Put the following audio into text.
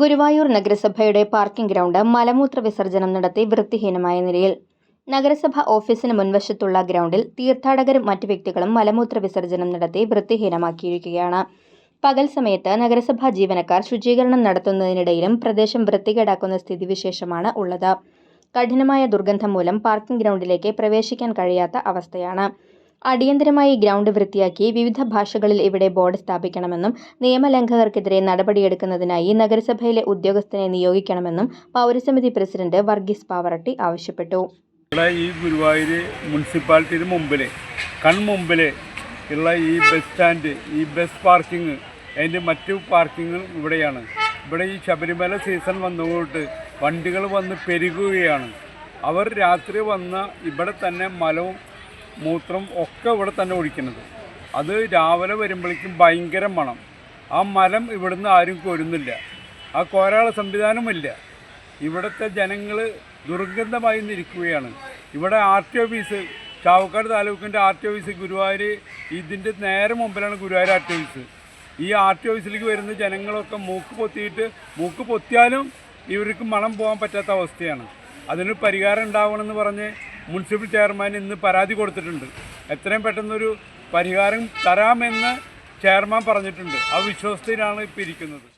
ഗുരുവായൂർ നഗരസഭയുടെ parking ground മലമൂത്ര വിസർജനം നടത്തി വൃത്തിഹീനമായ നിലയിൽ. നഗരസഭ ഓഫീസിന് മുൻവശത്തുള്ള ഗ്രൗണ്ടിൽ തീർത്ഥാടകരും മറ്റു വ്യക്തികളും മലമൂത്ര വിസർജനം നടത്തി വൃത്തിഹീനമാക്കിയിരിക്കുകയാണ്. പകൽ സമയത്ത് നഗരസഭാ ജീവനക്കാർ ശുചീകരണം നടത്തുന്നതിനിടയിലും പ്രദേശം വൃത്തികേടാക്കുന്ന സ്ഥിതിവിശേഷമാണ് ഉള്ളത്. കഠിനമായ ദുർഗന്ധം മൂലം പാർക്കിംഗ് ഗ്രൗണ്ടിലേക്ക് പ്രവേശിക്കാൻ കഴിയാത്ത അവസ്ഥയാണ്. അടിയന്തരമായി ഗ്രൗണ്ട് വൃത്തിയാക്കി വിവിധ ഭാഷകളിൽ ഇവിടെ ബോർഡ് സ്ഥാപിക്കണമെന്നും നിയമലംഘകർക്കെതിരെ നടപടിയെടുക്കുന്നതിനായി നഗരസഭയിലെ ഉദ്യോഗസ്ഥനെ നിയോഗിക്കണമെന്നും പൗരസമിതി പ്രസിഡന്റ് വർഗീസ് പാവറട്ടി ആവശ്യപ്പെട്ടു. ഈ ഗുരുവായൂർ മുനിസിപ്പാലിറ്റിയുടെ മുമ്പിൽ കൺമുമ്പിൽ ഉള്ള ഈ ബസ് സ്റ്റാൻഡ് ഈ ബസ് പാർക്കിംഗ് അതിന്റെ മറ്റു പാർക്കിങ്ങും ഇവിടെയാണ്. ഇവിടെ ഈ ശബരിമല സീസൺ വന്നുകൊണ്ട് വണ്ടികൾ വന്ന് പെരുകുകയാണ്. അവർ രാത്രി വന്ന ഇവിടെ തന്നെ മലവും മൂത്രം ഒക്കെ ഇവിടെ തന്നെ ഒഴിക്കുന്നത്. അത് രാവിലെ വരുമ്പോഴേക്കും ഭയങ്കര മണം. ആ മലം ഇവിടുന്ന് ആരും കൊരുന്നില്ല. ആ കോരാള സംവിധാനമില്ല ഇവിടുത്തെ ജനങ്ങൾ ദുർഗന്ധമായി നിൽക്കുകയാണ് ഇവിടെ ആർ ടി ഓഫീസ് ചാവക്കാട് താലൂക്കിന്റെ ആർ ടി ഓഫീസ് ഗുരുവായൂർ ഇതിന്റെ നേരെ മുമ്പിലാണ് ഗുരുവായൂർ ആർ ടി ഓഫീസ്. ഈ ആർ ടി ഓഫീസിലേക്ക് വരുന്ന ജനങ്ങളൊക്കെ മൂക്ക് പൊത്തിയിട്ട് മൂക്ക് പൊത്തിയാലും ഇവർക്ക് മണം പോകാൻ പറ്റാത്ത അവസ്ഥയാണ്. അതിന് പരിഹാരം ഉണ്ടാവണമെന്ന് പറഞ്ഞ് മുനിസിപ്പൽ ചെയർമാൻ ഇന്ന് പരാതി കൊടുത്തിട്ടുണ്ട്. എത്രയും പെട്ടെന്നൊരു പരിഹാരം തരാമെന്ന് ചെയർമാൻ പറഞ്ഞിട്ടുണ്ട്. ആ വിശ്വാസത്തിലാണ് ഇപ്പോൾ ഇരിക്കുന്നത്.